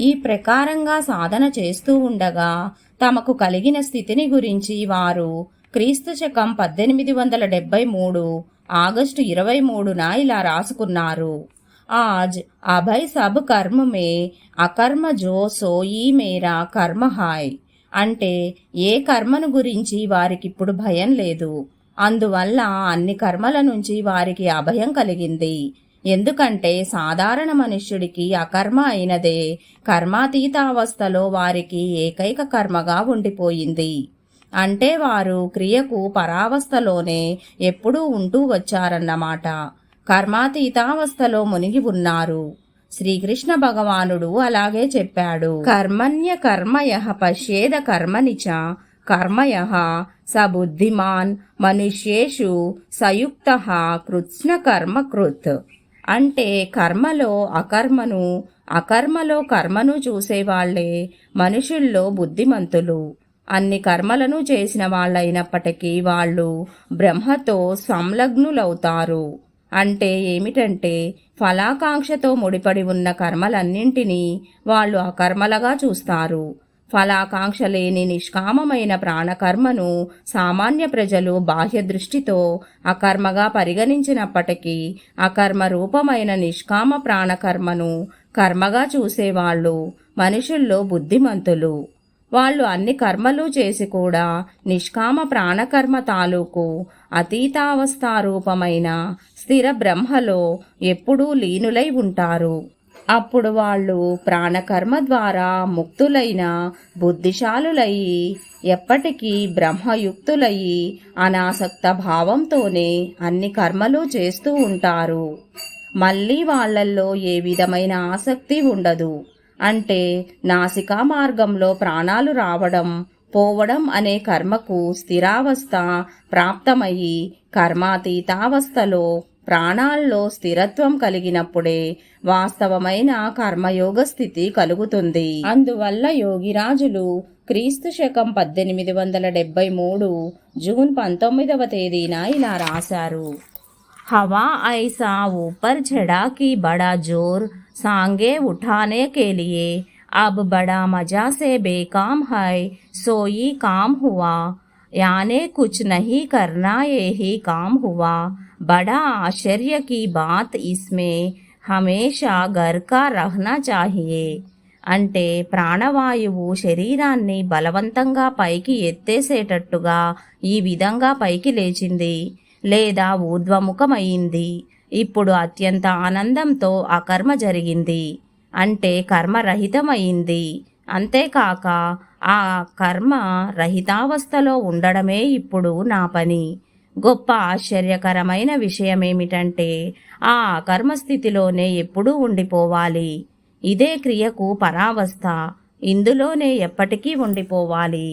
ఈ ప్రకారంగా సాధన చేస్తూ ఉండగా తమకు కలిగిన స్థితిని గురించి వారు క్రీస్తు శకం పద్దెనిమిది వందల డెబ్బై మూడు ఆగస్టు ఇరవై మూడున ఇలా రాసుకున్నారు. ఆజ్ అభయ్ సబ్ కర్మ మే అకర్మ జో సోయి మేరా కర్మ హాయ్ అంటే ఏ కర్మను గురించి వారికిప్పుడు భయం లేదు. అందువల్ల అన్ని కర్మల నుంచి వారికి అభయం కలిగింది. ఎందుకంటే సాధారణ మనుష్యుడికి అకర్మ అయినదే. కర్మాతీతావస్థలో వారికి ఏకైక కర్మగా ఉండిపోయింది. అంటే వారు క్రియకు పరావస్థలోనే ఎప్పుడూ ఉంటూ వచ్చారన్నమాట. కర్మాతీతావస్థలో మునిగి ఉన్నారు. శ్రీకృష్ణ భగవానుడు అలాగే చెప్పాడు. కర్మణ్య కర్మయ పశ్యేద కర్మనిచ కర్మయ స బుద్ధిమాన్ మనుష్యేషు సయుక్త కృత్స్న కర్మ కృత్. అంటే కర్మలో అకర్మను అకర్మలో కర్మను చూసేవాళ్ళే మనుషుల్లో బుద్ధిమంతులు. అన్ని కర్మలను చేసిన వాళ్ళైనప్పటికీ వాళ్ళు బ్రహ్మతో సంలగ్నులవుతారు. అంటే ఏమిటంటే ఫలాకాంక్షతో ముడిపడి ఉన్న కర్మలన్నింటినీ వాళ్ళు అకర్మలుగా చూస్తారు. ఫలాకాంక్ష లేని నిష్కామమైన ప్రాణకర్మను సామాన్య ప్రజలు బాహ్య దృష్టితో అకర్మగా పరిగణించినప్పటికీ అకర్మ రూపమైన నిష్కామ ప్రాణకర్మను కర్మగా చూసేవాళ్ళు మనుషుల్లో బుద్ధిమంతులు. వాళ్ళు అన్ని కర్మలు చేసి కూడా నిష్కామ ప్రాణకర్మ తాలూకు అతీతావస్థారూపమైన స్థిర బ్రహ్మలో ఎప్పుడూ లీనులై ఉంటారు. అప్పుడు వాళ్ళు ప్రాణకర్మ ద్వారా ముక్తులైన బుద్ధిశాలులయ్యి ఎప్పటికీ బ్రహ్మయుక్తులయ్యి అనాసక్త భావంతోనే అన్ని కర్మలు చేస్తూ ఉంటారు. మళ్ళీ వాళ్ళల్లో ఏ విధమైన ఆసక్తి ఉండదు. అంటే నాసికా మార్గంలో ప్రాణాలు రావడం పోవడం అనే కర్మకు స్థిరావస్థ ప్రాప్తమయ్యి కర్మాతీతావస్థలో ప్రాణాల్లో స్థిరత్వం కలిగినప్పుడే వాస్తవమైన కర్మయోగ స్థితి కలుగుతుంది. అందువల్ల యోగిరాజులు క్రీస్తు శకం పద్దెనిమిది వందల డెబ్బై మూడు జూన్ పంతొమ్మిదవ తేదీన ఇలా రాశారు. హవా ఐసా ఊపర్కి బడా జోర్ సాంగే ఉఠానే కేలియే అబ్ బడా మజా సే బేకామ్ హై సోయి కామ్ హువా यानी कुछ नहीं करना यही काम हुआ बड़ा आश्चर्य की बात इसमें हमेशा घर का रहना चाहिए అంటే ప్రాణవాయువు శరీరాన్ని బలవంతంగా పైకి ఎత్తేసేటట్టుగా ఈ విధంగా పైకి లేచింది లేదా ఊర్ధ్వముఖమయ్యింది ఇప్పుడు అత్యంత ఆనందంతో ఆ కర్మ జరిగింది అంటే కర్మ రహితమైంది అంతేకాక ఆ కర్మ రహితావస్థలో ఉండడమే ఇప్పుడు నా పని. గొప్ప ఆశ్చర్యకరమైన విషయమేమిటంటే ఆ కర్మస్థితిలోనే ఎప్పుడూ ఉండిపోవాలి. ఇదే క్రియకు పరావస్థ. ఇందులోనే ఎప్పటికీ ఉండిపోవాలి.